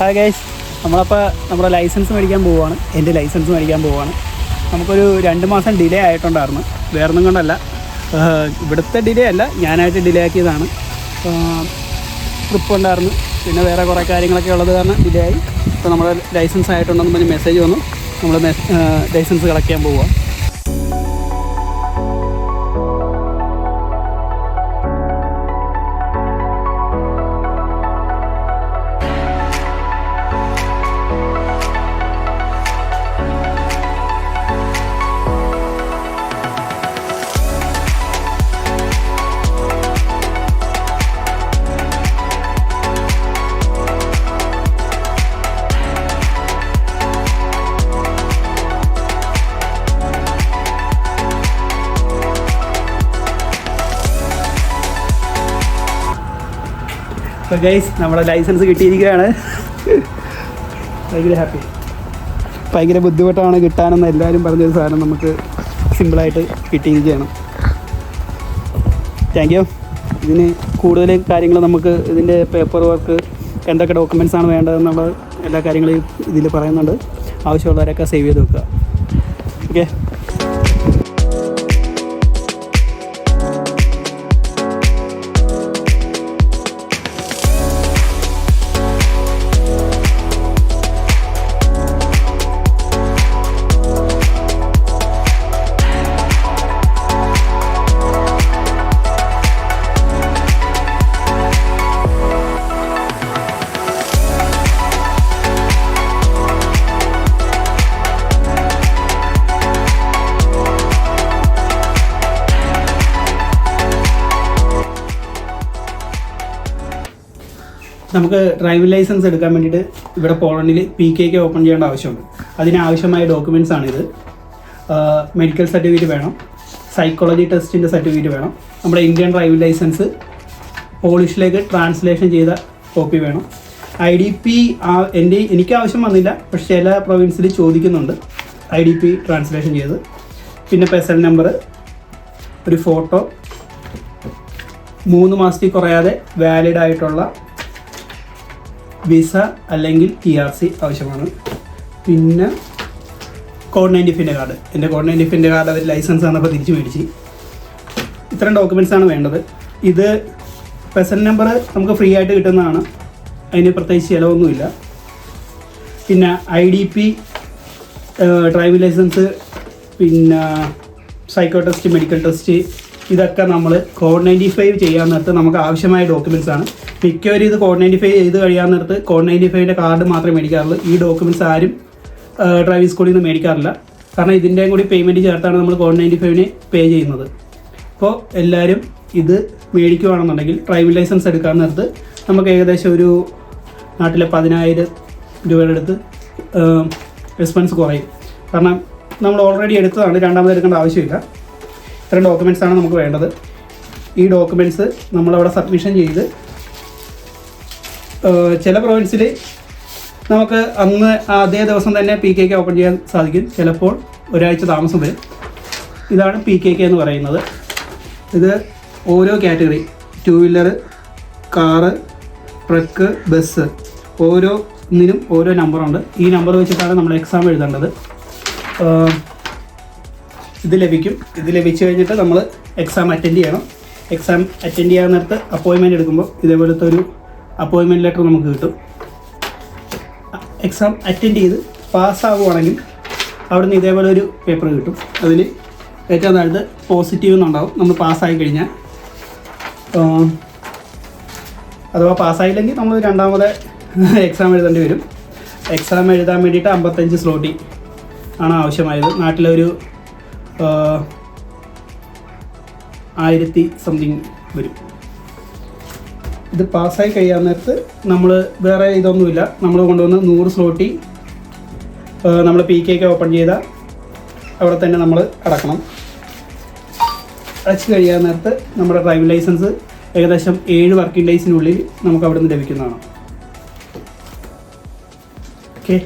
Hi guys നമ്മളപ്പോൾ നമ്മുടെ licence മേടിക്കാൻ പോവുകയാണ് എന്റെ ലൈസൻസ് മേടിക്കാൻ പോവുകയാണ് നമുക്കൊരു രണ്ട് മാസം ഡിലേ ആയിട്ടുണ്ടായിരുന്നു. വേറൊന്നും കൊണ്ടല്ല. ഇവിടുത്തെ ഡിലേ അല്ല. ഞാനായിട്ട് ഡിലേ ആക്കിയതാണ്. ട്രിപ്പ് ഉണ്ടായിരുന്നു. പിന്നെ വേറെ കുറേ കാര്യങ്ങളൊക്കെ ഉള്ളത് കാരണം ഡിലേ ആയി. ഇപ്പോൾ നമ്മുടെ ലൈസൻസ് ആയിട്ടുണ്ടെന്ന് പറഞ്ഞ് മെസ്സേജ് വന്നു. നമ്മൾ ലൈസൻസ് കളക്ട് ചെയ്യാൻ പോവുക ഗൈസ് നമ്മുടെ ലൈസൻസ് കിട്ടിയിരിക്കുകയാണ്. ഭയങ്കര ഹാപ്പി ഭയങ്കര ബുദ്ധിമുട്ടാണ് കിട്ടാനെന്ന് എല്ലാവരും പറഞ്ഞൊരു സാധനം നമുക്ക് സിമ്പിളായിട്ട് കിട്ടിയിരിക്കുകയാണ്. താങ്ക് യു ഇതിന് കൂടുതൽ കാര്യങ്ങൾ നമുക്ക് ഇതിന്റെ പേപ്പർ വർക്ക് എന്തൊക്കെ ഡോക്യുമെന്റ്സ് ആണ് വേണ്ടതെന്നുള്ള എല്ലാ കാര്യങ്ങളും ഇതിൽ പറയുന്നുണ്ട്. ആവശ്യമുള്ളവരൊക്കെ സേവ് ചെയ്ത് വെക്കുക. ഓക്കെ നമുക്ക് ഡ്രൈവിംഗ് ലൈസൻസ് എടുക്കാൻ വേണ്ടിയിട്ട് ഇവിടെ പോളണ്ടിൽ പി കെ കെ ഓപ്പൺ ചെയ്യേണ്ട ആവശ്യമുണ്ട്. അതിനാവശ്യമായ ഡോക്യുമെന്റ്സ് ആണിത് മെഡിക്കൽ സർട്ടിഫിക്കറ്റ് വേണം. സൈക്കോളജി ടെസ്റ്റിന്റെ സർട്ടിഫിക്കറ്റ് വേണം. നമ്മുടെ ഇന്ത്യൻ ഡ്രൈവിംഗ് ലൈസൻസ് പോളിഷിലേക്ക് ട്രാൻസ്ലേഷൻ ചെയ്ത കോപ്പി വേണം. ഐ ഡി പി എന്റെ എനിക്ക് ആവശ്യം വന്നില്ല. പക്ഷേ ചില പ്രൊവിൻസിൽ ചോദിക്കുന്നുണ്ട് ഐ ഡി പി ട്രാൻസ്ലേഷൻ ചെയ്ത്. പിന്നെ പെസൽ നമ്പർ ഒരു ഫോട്ടോ മൂന്ന് മാസത്തിൽ കുറയാതെ വാലിഡ് ആയിട്ടുള്ള വിസ അല്ലെങ്കിൽ ടി ആർ സി ആവശ്യമാണ്. പിന്നെ കോഡ് നയന്റി ഫിന്റെ കാർഡ് എന്റെ കോഡ് നയന്റി ഫിന്റെ കാർഡ് അവർ ലൈസൻസ് തന്നപ്പോൾ തിരിച്ച് മേടിച്ച്. ഇത്രയും ഡോക്യുമെന്റ്സ് ആണ് വേണ്ടത്. ഇത് പെസൽ നമ്പർ നമുക്ക് ഫ്രീ ആയിട്ട് കിട്ടുന്നതാണ്. അതിന് പ്രത്യേകിച്ച് ചിലവൊന്നുമില്ല. പിന്നെ I D P driving licence പിന്നെ സൈക്കോ ടെസ്റ്റ് മെഡിക്കൽ ടെസ്റ്റ് ഇതൊക്കെ നമ്മൾ കോഡ് നയന്റി ഫൈവ് ചെയ്യാൻ നേരത്ത് നമുക്ക് ആവശ്യമായ ഡോക്യുമെന്റ്സ് ആണ്. മിക്കവരും ഇത് കോഡ് നയന്റി ഫൈവ് ചെയ്ത് കഴിയാൻ നേരത്ത് കോഡ് നയന്റി ഫൈവിന്റെ കാർഡ് മാത്രമേ മേടിക്കാറുള്ളൂ. ഈ ഡോക്യുമെന്റ്സ് ആരും ഡ്രൈവിംഗ് സ്കൂളിൽ നിന്ന് മേടിക്കാറില്ല. കാരണം ഇതിന്റെയും കൂടി പേയ്മെന്റ് ചേർത്താണ് നമ്മൾ കോഡ് നയന്റി ഫൈവിന് പേ ചെയ്യുന്നത്. അപ്പോൾ എല്ലാവരും ഇത് മേടിക്കുകയാണെന്നുണ്ടെങ്കിൽ ഡ്രൈവിംഗ് ലൈസൻസ് എടുക്കാൻ നേരത്ത് നമുക്ക് ഏകദേശം ഒരു നാട്ടിലെ പതിനായിരം രൂപയുടെ അടുത്ത് എക്സ്പെൻസ് കുറയും. കാരണം നമ്മൾ ഓൾറെഡി എടുത്തതാണ്. രണ്ടാമത് എടുക്കേണ്ട ആവശ്യമില്ല. ഇത്രയും ഡോക്യുമെന്റ്സ് ആണ് നമുക്ക് വേണ്ടത്. ഈ ഡോക്യുമെന്റ്സ് നമ്മളവിടെ സബ്മിഷൻ ചെയ്ത് ചില പ്രൊവിൻസിൽ നമുക്ക് അന്ന് അതേ ദിവസം തന്നെ പി കെ കെ ഓപ്പൺ ചെയ്യാൻ സാധിക്കും. ചിലപ്പോൾ ഒരാഴ്ച താമസം വരും. ഇതാണ് പി കെ കെ എന്ന് പറയുന്നത്. ഇത് ഓരോ category two wheeler car truck bus ഓരോന്നിനും ഓരോ നമ്പറുണ്ട് ഈ നമ്പർ വെച്ചിട്ടാണ് നമ്മൾ എക്സാം എഴുതേണ്ടത്. ഇത് ലഭിക്കും. ഇത് ലഭിച്ചു കഴിഞ്ഞിട്ട് നമ്മൾ എക്സാം അറ്റൻഡ് ചെയ്യണം. എക്സാം അറ്റൻഡ് ചെയ്യാൻ നേരത്ത് അപ്പോയിൻമെന്റ് എടുക്കുമ്പോൾ ഇതേപോലത്തെ ഒരു അപ്പോയിൻമെന്റ് ലെറ്റർ നമുക്ക് കിട്ടും. എക്സാം അറ്റൻഡ് ചെയ്ത് പാസ്സാവുകയാണെങ്കിൽ അവിടുന്ന് ഇതേപോലെ ഒരു പേപ്പർ കിട്ടും. അതിൽ ഏറ്റവും താഴത്ത് പോസിറ്റീവ് എന്നുണ്ടാവും. നമ്മൾ പാസ്സായി കഴിഞ്ഞാൽ. അഥവാ പാസ്സായില്ലെങ്കിൽ നമ്മൾ രണ്ടാമത് എക്സാം എഴുതേണ്ടി വരും. എക്സാം എഴുതാൻ വേണ്ടിയിട്ട് അമ്പത്തഞ്ച് സ്ലോട്ടി ആണ് ആവശ്യമായത്. നാട്ടിലൊരു ആയിരത്തി സംതിങ് വരും. ഇത് പാസ്സായി കഴിയാൻ നേരത്ത് നമ്മൾ വേറെ ഇതൊന്നുമില്ല. നമ്മൾ കൊണ്ടുവന്ന് നൂറ് സ്ലോട്ടി നമ്മൾ പി കെ ഓപ്പൺ ചെയ്ത അവിടെ തന്നെ നമ്മൾ അടക്കണം. അടച്ചു കഴിയാൻ നേരത്ത് നമ്മുടെ ഡ്രൈവിംഗ് ലൈസൻസ് ഏകദേശം ഏഴ് വർക്കിംഗ് ഡേയ്സിനുള്ളിൽ നമുക്ക് അവിടെ നിന്ന് ലഭിക്കുന്നതാണ്. ഓക്കെ